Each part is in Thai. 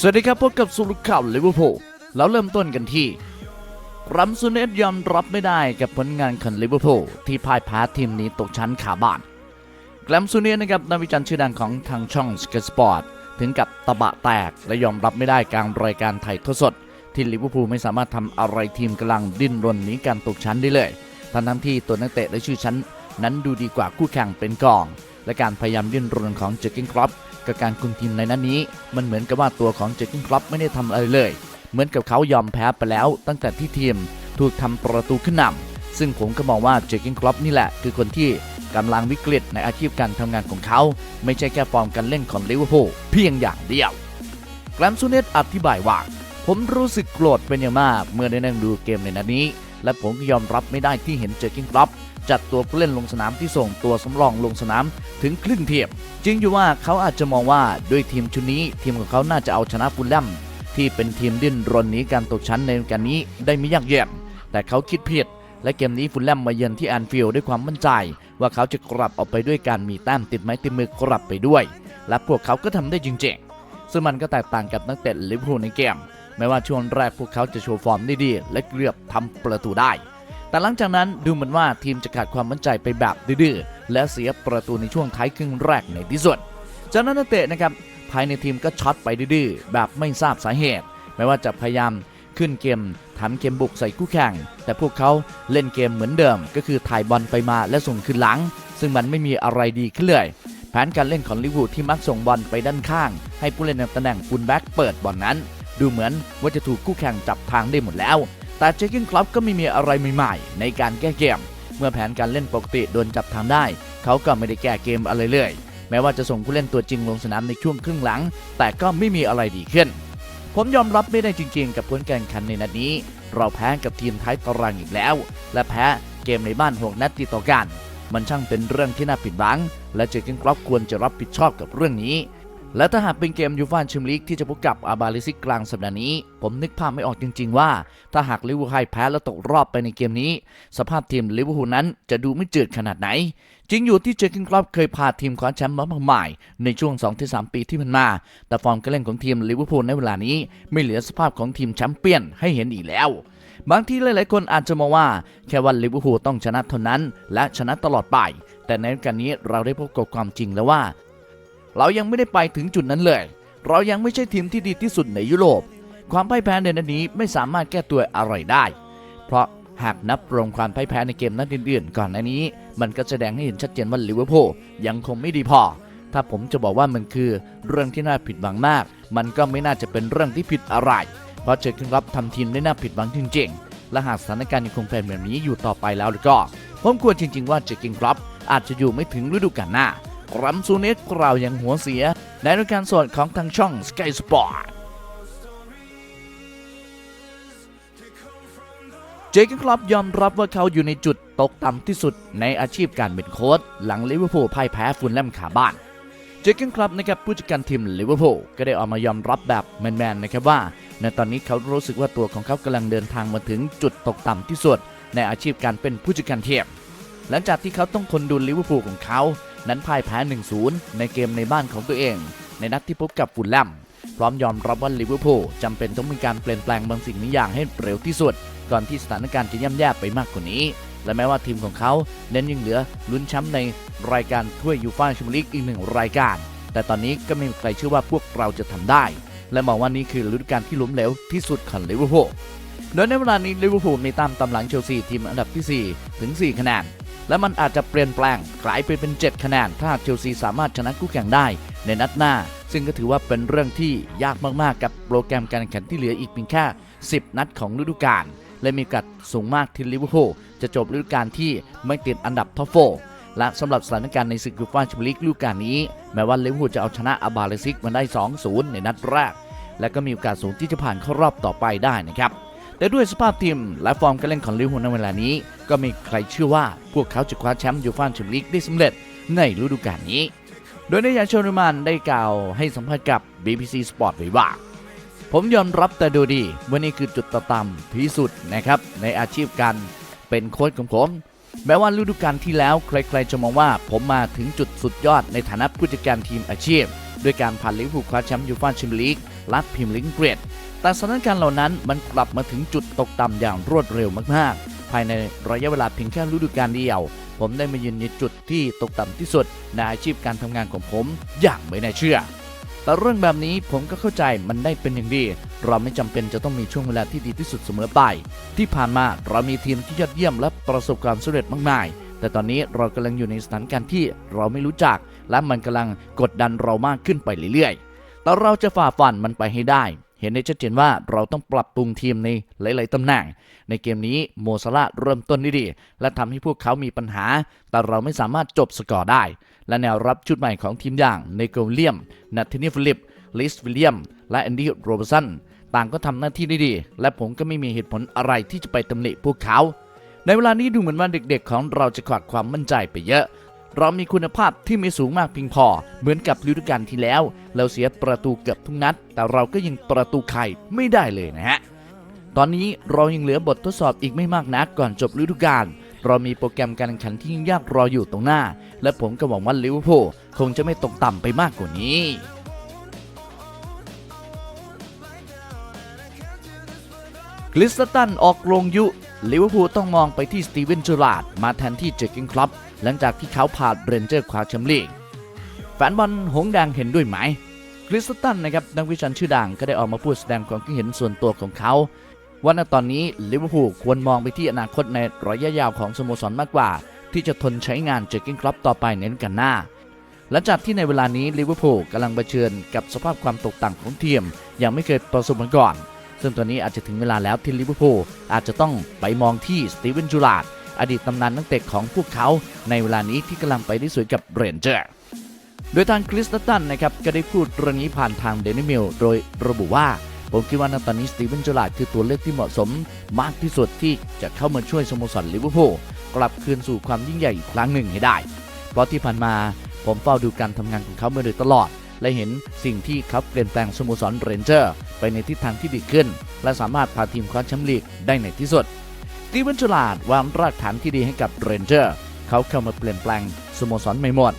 สวัสดีครับพบกับสุรุข่าวลิเวอร์พูลแล้วเริ่มต้นกันที่รัมซูเนสยอมรับไม่ได้กับผลงานของลิเวอร์พูลที่พ่ายแพ้ทีมนี้ตกชั้นขาบ้านแกรมซูเนสนะครับนักวิจารณ์ชื่อดังของทางช่องสเกตสปอร์ตถึงกับตะบะแตกและยอมรับไม่ได้กลางรายการไถ่ทดสด ที่ลิเวอร์พูลไม่สามารถทำอะไรทีมกำลังดิ้นรนหนีการตกชั้นได้เลยทั้งทั้งที่ตัวนักเตะและชื่อชั้น นั้นดูดีกว่าคู่แข่งเป็นกอง และการพยายามดิ้นรนของเจอร์กินครอปกับการคุมทีมในนัดนนี้ มันเหมือนกับว่าตัวของเจอร์กินครอปไม่ได้ทำอะไรเลย เหมือนกับเขายอมแพ้ไปแล้วตั้งแต่ที่ทีมถูกทำประตูขึ้นนำซึ่งผมก็มองว่าเจอร์กินครอปนี่แหละ คือคนที่กำลังวิกฤตในอาชีพการทำงานของเขา ไม่ใช่แค่ฟอร์มการเล่นของลิเวอร์พูลเพียงอย่างเดียวแกรมซูเนตอธิบายว่า ผมรู้สึกโกรธเป็นอย่างมากเมื่อได้นั่งดูเกมในนัดนี้ และผมก็ยอมรับไม่ได้ที่เห็นเจอร์กินครอป จัดตัวผู้เล่นลงสนามที่ส่งตัวสำรองลงสนามถึงครึ่งเทียบจริงอยู่ว่าเขาอาจจะมองว่าด้วยทีมชุดนี้ทีมของเขาน่าจะเอาชนะฟูลแลมที่เป็นทีมดิ้นรนหนีการตกชั้นในการนี้ได้ไม่ยากเย็นแต่เขาคิดผิดและเกมนี้ฟูลแลมมาเยือนที่แอนฟิลด์ด้วยความมั่นใจ ว่าเขาจะกลับออกไปด้วยการมีแต้มติดไม้ติดมือกลับไปด้วย และพวกเขาก็ทำได้จริงๆ ซึ่งมันก็แตกต่างกับนักเตะลิเวอร์พูลในเกมแม้ว่าช่วงแรกพวกเขาจะโชว์ฟอร์มได้ดีและเกือบทำประตูได้ แต่หลังจากนั้นดูเหมือนว่าทีมจะขาดความมั่นใจไปแบบดื้อและเสียประตูในช่วงท้ายครึ่งแรกในที่สุดจากนั้นนักเตะนะครับภายในทีมก็ช็อตไปดื้อแบบไม่ทราบสาเหตุ ไม่ว่าจะพยายามขึ้นเกมทำเกมบุกใส่คู่แข่ง แต่พวกเขาเล่นเกมเหมือนเดิม ก็คือถ่ายบอลไปมาและส่งคืนหลัง ซึ่งมันไม่มีอะไรดีขึ้นเลย แผนการเล่นของลิเวอร์พูลที่มักส่งบอลไปด้านข้าง ให้ผู้เล่นในตำแหน่งฟูลแบ็กเปิดบอลนั้น ดูเหมือนว่าจะถูกคู่แข่งจับทางได้หมดแล้ว แต่เจคกินคลับก็ไม่มีอะไรใหม่ๆ ในการแก้เกม เมื่อแผนการเล่นปกติโดนจับทางได้ เขาก็ไม่ได้แก้เกมอะไรเลย แม้ว่าจะส่งผู้เล่นตัวจริงลงสนามในช่วงครึ่งหลัง แต่ก็ไม่มีอะไรดีขึ้น ผมยอมรับไม่ได้จริงๆ กับผลการแข่งขันในนัดนี้ เราแพ้กับทีมท้ายตารางอีกแล้ว และแพ้เกมในบ้านหกนัดติดต่อกัน มันช่างเป็นเรื่องที่น่าผิดหวัง และเจอร์เกนครอปควรจะรับผิดชอบกับเรื่องนี้ และถ้าหากเป็นเกมยูฟ่าแชมเปี้ยนลีกที่จะพบกับอาบาลิซิกกลางสัปดาห์นี้ ผมนึกภาพไม่ออกจริง ๆ ว่า ถ้าหากลิเวอร์พูลแพ้และตกรอบไปในเกมนี้ สภาพทีมลิเวอร์พูลนั้นจะดูไม่จืดขนาดไหน จริงอยู่ที่เจอร์เกนครอปเคยพาทีมคว้าแชมป์มามากมายในช่วง 2-3 ปีที่ผ่านมา แต่ฟอร์มการเล่นของทีมลิเวอร์พูลในเวลานี้ ไม่เหลือสภาพของทีมแชมเปี้ยนให้เห็นอีกแล้วบางที่หลาย ๆ คนอาจจะมองว่า แค่วันลิเวอร์พูลต้องชนะเท่านั้น และชนะตลอดไป แต่ในการนี้เราได้พบกับความจริงแล้วว่า เรายังไม่ได้ไปถึงจุดนั้นเลย เรายังไม่ใช่ทีมที่ดีที่สุดในยุโรป ความพ่ายแพ้ในนัดนี้ไม่สามารถแก้ตัวอะไรได้ เพราะหากนับรวมความพ่ายแพ้ในเกมนัดอื่นๆก่อนหน้านี้ มันก็แสดงให้เห็นชัดเจนว่าลิเวอร์พูลยังคงไม่ดีพอ ถ้าผมจะบอกว่ามันคือเรื่องที่น่าผิดหวังมาก มันก็ไม่น่าจะเป็นเรื่องที่ผิดอะไร เพราะเจอร์เกนรับทำทีมได้น่าผิดหวังจริงๆ และหากสถานการณ์ยังคงเป็นแบบนี้อยู่ต่อไปแล้วก็ผมกลัวจริง ๆ ว่าเจอร์เกนรับอาจจะอยู่ไม่ถึงฤดูกาลหน้า รัมซูเนสเรายังหัวเสีย ในรายการสดของทางช่อง Sky Sport เจคกันคลับยอมรับว่าเขาอยู่ในจุดตกต่ำที่สุดในอาชีพการเป็นโค้ชหลังลิเวอร์พูลพ่ายแพ้ฟุลแลมขาบ้านเจคกันคลับนะครับผู้จัดการทีมลิเวอร์พูลก็ได้ออกมายอมรับแบบแมนๆนะครับว่า ในตอนนี้เขารู้สึกว่าตัวของเขากำลังเดินทางมาถึงจุดตกต่ำที่สุดในอาชีพการเป็นผู้จัดการทีมหลังจากที่เขาต้องทนดูลิเวอร์พูลของเขา นั้นพ่ายแพ้ 1-0 ในเกมในบ้านของตัวเอง ในนัดที่พบกับฟูลแลมพร้อมยอมรับว่าลิเวอร์พูลจำเป็นต้องมีการเปลี่ยนแปลงบางสิ่งบางอย่างให้เร็วที่สุด ก่อนที่สถานการณ์จะย่ำแย่ไปมากกว่านี้ และแม้ว่าทีมของเขาเน้นยังเหลือลุ้นแชมป์ในรายการถ้วยยูฟ่าแชมเปี้ยนลีกอีกหนึ่งรายการ แต่ตอนนี้ก็ไม่มีใครเชื่อว่าพวกเราจะทำได้ และมองว่านี่คือฤดูกาลที่ล้มเหลวที่สุดของลิเวอร์พูลโดยในเวลานี้ลิเวอร์พูลมีตามตำหลังเชลซีทีมอันดับที่ 4 ถึง 4 คะแนน และมันอาจจะเปลี่ยนแปลงกลายไปเป็น 7 คะแนน ถ้าหากเชลซีสามารถชนะคู่แข่งได้ ในนัดหน้า ซึ่งก็ถือว่าเป็นเรื่องที่ยากมากๆ กับโปรแกรมการแข่งขันที่เหลืออีกเพียงแค่ 10 นัดของฤดูกาลและมีโอกาสสูงมากที่ลิเวอร์พูลจะจบฤดูกาลที่ไม่ติดอันดับท็อปโฟร์และสำหรับสถานการณ์ในศึกยูฟ่าแชมเปี้ยนลีกฤดูกาลนี้ แม้ว่าลิเวอร์พูลจะเอาชนะอาบาเลซิกมาได้ 2-0 ในนัดแรก และก็มีโอกาสสูงที่จะผ่านเข้ารอบต่อไปได้นะครับ แต่ด้วยสภาพทีมและฟอร์มการเล่นของลิเวอร์พูลในเวลานี้ ก็มีใครเชื่อว่าพวกเขาจะคว้าแชมป์ยูฟ่าแชมเปี้ยนลีกได้สำเร็จในฤดูกาลนี้ โดยนายาโชนุมานได้กล่าวให้สัมภาษณ์กับ BBC Sport ไว้ว่า ผมยอมรับแต่ดูดีว่านี่คือจุดต่ำที่สุดนะครับในอาชีพการเป็นโค้ชของผมแม้ว่าฤดูกาลที่แล้วใครๆจะมองว่าผมมาถึงจุดสุดยอดในฐานะผู้จัดการทีมอาชีพ ด้วยการผ่านลิเวอร์พูลคว้าแชมป์ยูฟ่าแชมเปี้ยนลีกและพรีเมียร์ลีกอังกฤษแต่สถานการณ์เหล่านั้นมันกลับมาถึงจุดตกต่ำอย่างรวดเร็วมากๆ ภายในระยะเวลาเพียงแค่ฤดูกาลเดียว ผมได้มายืนในจุดที่ตกต่ำที่สุดในอาชีพการทำงานของผมอย่างไม่น่าเชื่อ แต่เรื่องแบบนี้ผมก็เข้าใจมันได้เป็นอย่างดี เราไม่จำเป็นจะต้องมีช่วงเวลาที่ดีที่สุดเสมอไป ที่ผ่านมาเรามีทีมที่ยอดเยี่ยมและประสบความสำเร็จมากมาย แต่ตอนนี้เรากำลังอยู่ในสถานการณ์ที่เราไม่รู้จัก และมันกำลังกดดันเรามากขึ้นไปเรื่อยๆ แต่เราจะฝ่าฟันมันไปให้ได้ เห็นได้ชัดเจนว่าเราต้องปรับปรุงทีมในหลายๆตำแหน่ง ในเกมนี้โมซาลาเริ่มต้นได้ดี และทำให้พวกเขามีปัญหา แต่เราไม่สามารถจบสกอร์ได้ และแนวรับชุดใหม่ของทีมอย่างเนโกลเลียมนาธานีฟลิปลิสวิลเลียม และแอนดี้โรเบร์สันต่างก็ทำหน้าที่ได้ดี และผมก็ไม่มีเหตุผลอะไรที่จะไปตำหนิพวกเขาในเวลานี้ดูเหมือนว่าเด็กๆของเราจะขาดความมั่นใจไปเยอะ เรามีคุณภาพที่ไม่สูงมากเพียงพอ เหมือนกับฤดูกาลที่แล้ว เราเสียประตูเกือบทุกนัด แต่เราก็ยิงประตูไข่ไม่ได้เลยนะฮะ ตอนนี้เรายังเหลือบททดสอบอีกไม่มากนักก่อนจบฤดูกาลเรามีโปรแกรมการแข่งขันที่ยิ่งยากรออยู่ตรงหน้า และผมก็หวังว่าลิเวอร์พูลคงจะไม่ตกต่ำไปมากกว่านี้คริสตันออกโรงยุ ลิเวอร์พูลต้องมองไปที่สตีเวนเจอราร์ดมาแทนที่เจอร์กินคลับหลังจากที่เขาผ่านเรนเจอร์คว้าแชมป์ลีกแฟนบอลหงส์แดงเห็นด้วยไหมคริสตันนะครับนักวิจารณ์ชื่อดังก็ได้ออกมาพูดแสดงความคิดเห็นส่วนตัวของเขา ว่าณตอนนี้ลิเวอร์พูลควรมองไปที่อนาคตในระยะยาวของสโมสรมากกว่า ที่จะทนใช้งานเจอร์กินคลับต่อไปในฤดูกาลหน้า หลังจากที่ในเวลานี้ลิเวอร์พูลกำลังเผชิญกับสภาพความตกต่ำของทีมย่างไม่เคยประสบมาก่อน ซึ่งตอนนี้อาจจะถึงเวลาแล้วที่ลิเวอร์พูลอาจจะต้องไปมองที่สตีเวนจูราร์ดอดีตตำนานนักเตะของพวกเขาในเวลานี้ที่กำลังไปได้สวยกับเรนเจอร์โดยทางคริสตันนะครับก็ได้พูดเรื่องนี้ผ่านทางเดนิมิลโดยระบุว่าผมคิดว่าณตอนนี้สตีเวนจูราร์ดคือตัวเลือกที่เหมาะสมมากที่สุดที่จะเข้ามาช่วยสโมสรลิเวอร์พูลกลับคืนสู่ความยิ่งใหญ่อีกครั้งหนึ่งให้ได้ เพราะที่ผ่านมาผมเฝ้าดูการทำงานของเขามาโดยตลอด และเห็นสิ่งที่เขาเปลี่ยนแปลงสโมสรเรนเจอร์ ไปในทิศทางที่ดีขึ้น และสามารถพาทีมคว้าแชมป์ลีกได้ในที่สุดสตีเวนจูราดวางรากฐานที่ดีให้กับเรนเจอร์ เขาเข้ามาเปลี่ยนแปลงสโมสรใหม่หมด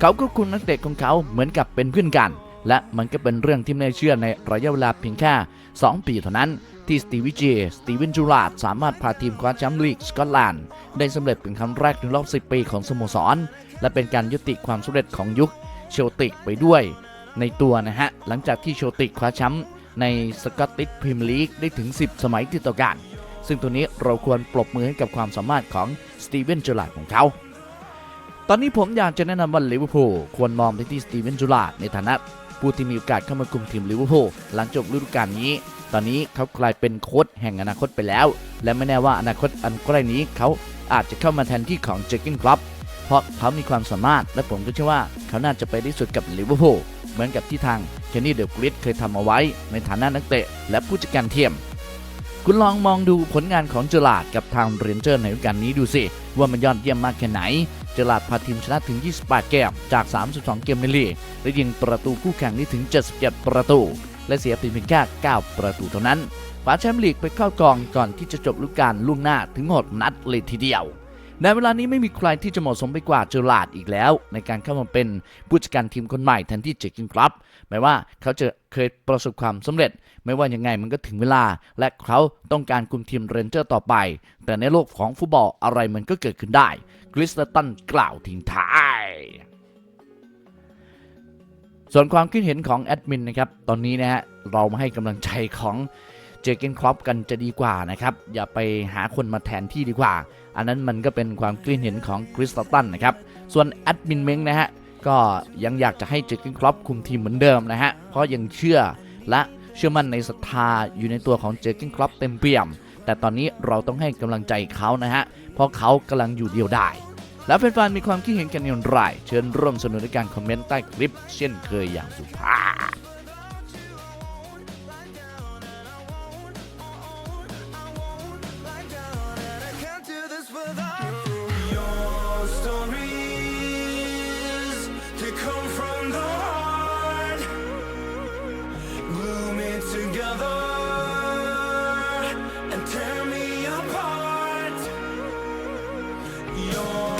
เขาก็คุณนักเตะของเขาเหมือนกับเป็นเพื่อนกัน และมันก็เป็นเรื่องที่ไม่เชื่อในระยะเวลาเพียงแค่ 2 ปีเท่านั้นที่สตีวิเจสตีเวนจูราดสามารถพาทีมคว้าแชมป์ลีกสกอตแลนด์ได้สำเร็จเป็นครั้งแรกในรอบ 10 ปีของสโมสร และเป็นการยุติความสำเร็จของยุคเชลติกไปด้วย ในตัวนะฮะ หลังจากที่เชลติกคว้าแชมป์ ในสกอตติชพรีเมียร์ลีกได้ถึง 10 สมัยติดต่อกัน ซึ่งตัวนี้เราควรปรบมือให้กับความสามารถของสตีเวนจูราดของเขา ตอนนี้ผมอยากจะแนะนำว่าลิเวอร์พูลควรมองไปที่สตีเวนจูราดในฐานะผู้ที่มีโอกาสเข้ามาคุมทีมลิเวอร์พูลหลังจบฤดูกาลนี้ ตอนนี้เขากลายเป็นโค้ชแห่งอนาคตไปแล้ว และไม่แน่ว่าอนาคตอันใกล้นี้เขาอาจจะเข้ามาแทนที่ของเจอร์กินคลับเพราะเขามีความสามารถและผมก็เชื่อว่าเขาน่าจะไปได้สุดกับลิเวอร์พูล เหมือนกับที่ทางเคนนี่เดอะกริดเคยทำเอาไว้ในฐานะนักเตะ และผู้จัดการทีมคุณลองมองดูผลงานของเจอราดกับทางเรนเจอร์ในฤดูกาลนี้ดูสิ ว่ามันยอดเยี่ยมมากแค่ไหน เจอราดพาทีมชนะถึง 28 เกมจาก 32 เกมในลีกและยิงประตูคู่แข่งได้ถึง 77 ประตู และเสียเพียงแค่9ประตูเท่านั้นคว้าแชมป์ลีกไปเข้ากองก่อนที่จะจบฤดูกาลล่วงหน้าถึงหดนัดเลยทีเดียว ในเวลานี้ไม่มีใครที่จะเหมาะสมไปกว่าเจอราร์ดอีกแล้ว ในการเข้ามาเป็นผู้จัดการทีมคนใหม่แทนที่เจคินครับแม้ว่าเขาจะเคยประสบความสำเร็จ ไม่ว่ายังไงมันก็ถึงเวลา และเขาต้องการคุมทีมเรนเจอร์ต่อไป แต่ในโลกของฟุตบอลอะไรมันก็เกิดขึ้นได้คริสตันกล่าวทิ้งท้ายส่วนความคิดเห็นของแอดมินนะครับ ตอนนี้นะฮะเรามาให้กำลังใจของเจเกนครอปกันจะดีกว่านะครับ อย่าไปหาคนมาแทนที่ดีกว่า อันนั้นมันก็เป็นความคิดเห็นของคริสตัลตันนะครับ ส่วนแอดมินเม้งนะฮะ ก็ยังอยากจะให้เจเกนครอปคุมทีมเหมือนเดิมนะฮะ เพราะยังเชื่อและเชื่อมั่นในศรัทธาอยู่ในตัวของเจเกนครอปเต็มเปี่ยม แต่ตอนนี้เราต้องให้กำลังใจเขานะฮะ เพราะเขากำลังอยู่เดียวได้แล้วแฟนๆมีความคิดเห็นกันอย่างไร เชิญร่วมสนุนในการคอมเมนต์ใต้คลิป เช่นเคยอย่างสุภาพ your